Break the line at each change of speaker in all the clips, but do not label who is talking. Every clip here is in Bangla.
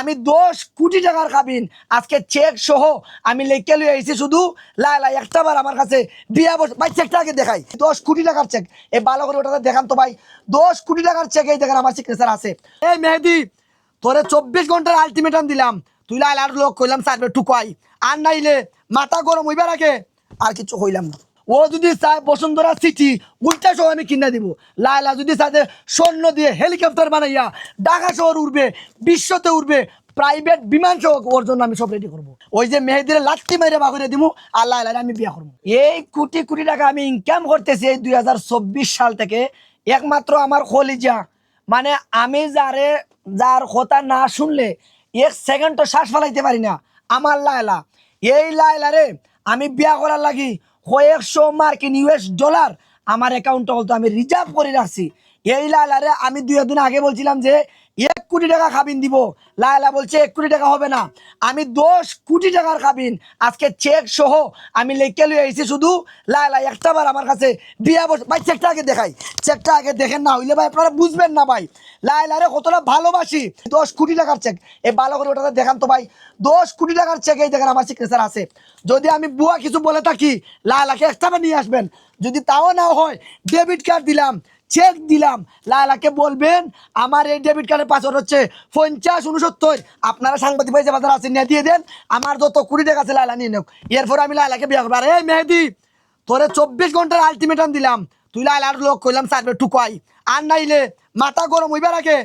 আমি দশ কোটি টাকার খাবিন আজকে চেক সহ আমি লেখকে লই আইছি শুধু, লাই লাই, একটা বার আমার কাছে বিয়া বস ভাই চেকটা আগে দেখাই। দশ কোটি টাকার চেক এই ভালো করে ওটাতে দেখান তো ভাই। দশ কোটি টাকার চেক এই দেখেন আমার সিগনেচার আছে। এই মেহেদি, তোরে চব্বিশ ঘণ্টার আলটিমেটাম দিলাম। তুই লাই আর লোক কইলাম সার্ভে টুকাই আর নাইলে মাথা গরম হইবার আগে আর কিছু কইলাম না। ও যদি চায় বসুন্ধরা সিটি উল্টা সহ আমি কিনে দিব। লাইলা যদি চায় যে স্বর্ণ দিয়ে হেলিকপ্টার বানাইয়া ঢাকা শহর উঠবে বিশ্বতে উঠবে প্রাইভেট বিমান সহ ওর জন্য আমি সব রেডি করব। ওই যে মেহেদির লাত্তি মেরে বাগুরে দিব আর লাইলা আমি বিয়া করব। এই কোটি কোটি টাকা আমি ইনকাম করতেছি এই দুই হাজার চব্বিশ সাল থেকে। একমাত্র আমার খলিজা। মানে আমি যারে, যার কথা না শুনলে এক সেকেন্ড তো শ্বাস ফেলাইতে পারি না, আমার লায়লা। এই লায়লারে আমি বিয়া করার লাগি কয়েকশো মার্কিন ইউএস ডলার আমার অ্যাকাউন্টে বলতো আমি রিজার্ভ করে রাখছি। এই লাল আরে আমি দুই একদিন আগে বলছিলাম যে এক কোটি টাকা খাবিন দিব। লায়লা বলছে, এক কোটি টাকা হবে না। আমি দশ কোটি টাকার খাবিন। আজকে চেক সহ আমি লেখকে লুয়ে আইছি শুধু। লায়লা, একটা বার আমার কাছে বিয়া বস ভাই চেকটা আগে দেখাই। চেকটা আগে দেখেন না হইলে ভাই আপনারা বুঝবেন না ভাই। লায়লারে কতটা ভালোবাসি। দশ কোটি টাকার চেক এই ভালো করে ওটাতে দেখান তো ভাই। দশ কোটি টাকার চেক এই দেখেন আমার সিগনেচার আছে। যদি আমি বুয়া কিছু বলে থাকি, লায়লাকে একটা বার নিয়ে আসবেন। যদি তাও না হয় ডেবিট কার্ড দিলাম। চেক দিলাম। লালাকে বলবেন, আমার এই ডেবিট কার্ডের পাসওয়ার্ড হচ্ছে পঞ্চাশ উনসত্তর আপনারা সাংবাদিক ভাই যে বাজার আছেন নিয়ে দিয়ে দেন। আমার যত কুড়ি টাকা আছে লালা নিয়ে নেব এরপর আমি লালাকে বিয়ে করব। এই মেহেদি, তোরে চব্বিশ ঘণ্টার আলটিমেটাম দিলাম। তুই লালার লোক কইলাম সার্ভে টুকাই আর নাইলে মাথা গরম হইবার আগে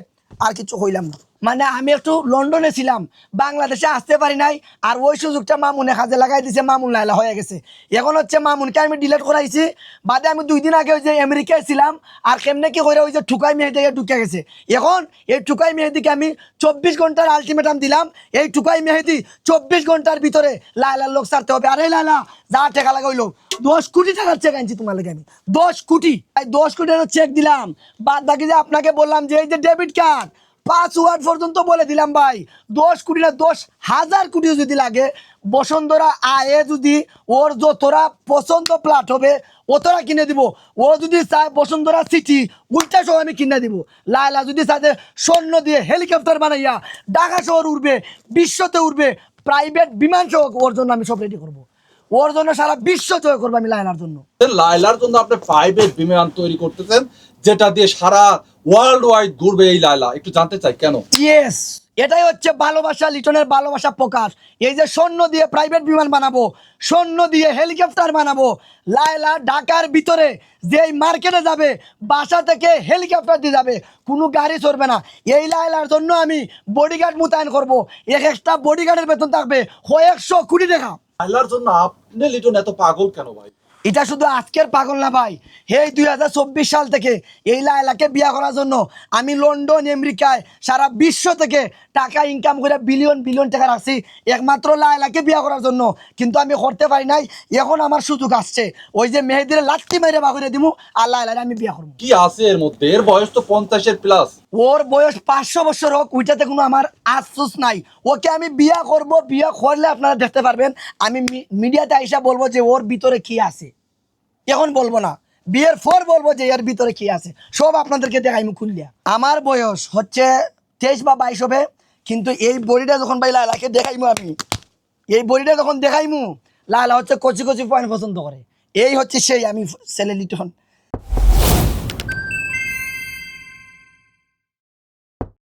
আর কিছু হইলাম না। মানে আমি একটু লন্ডনে ছিলাম, বাংলাদেশে আসতে পারি নাই, আর ওই সুযোগটা মামুনে কাজে লাগাই দিছে, মামুন লাইলা হয়ে গেছে। এখন হচ্ছে মামুনকে আমি ডিলেট করাইছি, বাদে আমি দুই দিন আগে ওই যে আমেরিকায় ছিলাম, আর কেমনে কি করে ওই যে ঠুকাই মেহেদিকে ঢুকে গেছে। এখন এই ঠুকাই মেহেদিকে আমি চব্বিশ ঘণ্টার আলটিমেটাম দিলাম, এই ঠুকাই মেহেদি চব্বিশ ঘণ্টার ভিতরে লাইলার লোক ছাড়তে হবে। আরে লাইলা যা টাকা লাগাইলো দশ কোটি টাকার চেক আনছি তোমার লাগে আমি, দশ কোটি। দশ কোটি চেক দিলাম, বাদ বাকি যে আপনাকে বললাম যে এই যে ডেবিট কার্ড পাঁচ ওয়ার্ড পর্যন্ত বলে দিলাম ভাই। দশ কোটি না, দশ হাজার কোটি যদি লাগে বসুন্ধরা আয়ে যদি ওর যতরা পছন্দ প্লাট হবে অতরা কিনে দিব। ও যদি চায় বসুন্ধরা সিটি উল্টা সহ আমি কিনে দিব। লাইলা যদি চায় স্বর্ণ দিয়ে হেলিকপ্টার বানাইয়া ঢাকা শহর উঠবে বিশ্বতে উঠবে প্রাইভেট বিমান সহ ওর জন্য আমি সব রেডি করব। ওর জন্য সারা বিশ্ব জয় করব আমি লাইলার জন্য।
লাইলার জন্য আপনি প্রাইভেট বিমান তৈরি করতেছেন, যেটা দিয়ে সারা ওয়ার্ল্ড ওয়াইড ঘুরবে এই লাইলা একটু জানতে চাই কেন?
ইয়েস এটাই হচ্ছে ভালোবাসা লিটনের ভালোবাসা প্রকাশ। এই যে স্বর্ণ দিয়ে প্রাইভেট বিমান বানাবো স্বর্ণ দিয়ে হেলিকপ্টার বানাবো লায়লা ঢাকার ভিতরে যেই মার্কেটে যাবে বাসা থেকে হেলিকপ্টার দিয়ে যাবে কোনো গাড়ি চড়বে না। এই লায়লার জন্য আমি বডিগার্ড মোতায়েন করব। এক একটা বডিগার্ডের বেতন থাকবে কয়েকশো কোটি টাকা।
লাইলার জন্য আপনি লিটন এত পাগল কেন ভাই?
এটা শুধু আজকের পাগল না ভাই। এই দুই হাজার সাল থেকে এই লায়লাকে বিয়া করার জন্য আমি লন্ডন আমেরিকায় সারা বিশ্ব থেকে টাকা ইনকাম করে বিলিয়ন বিলিয়ন টাকা রাখছি। একমাত্র লায়লাকে বিয়া করার জন্য। কিন্তু আমি করতে পারি নাই। এখন আমার সুযোগ আসছে। ওই যে মেহেদির লাত্তি মেরে বাগুরে দিব আর লায়লারে আমি বিয়া করব।
কি আছে এর মধ্যে? এর বয়স তো পঞ্চাশের প্লাস
ওর বয়স পাঁচশো বছর হোক ওইটাতে কোনো আমার আফসোস নাই। ওকে আমি বিয়া করব বিয়া করলে আপনারা দেখতে পারবেন। আমি মিডিয়াতে আইসা বলব যে ওর ভিতরে কি আছে। এখন বলব না। বিয়ের পর বলব যে এর ভিতরে কি আছে। সব আপনাদেরকে দেখাইমু খুললিয়া। আমার বয়স হচ্ছে তেইশ বা বাইশ হবে, কিন্তু এই বডিটা যখন ভাই লালাকে দেখাইমু আমি, এই বডিটা যখন দেখাইমু, লালা হচ্ছে কচি কচি পয়েন্ট পছন্দ করে। এই হচ্ছে সেই আমি ছেলে লিটন।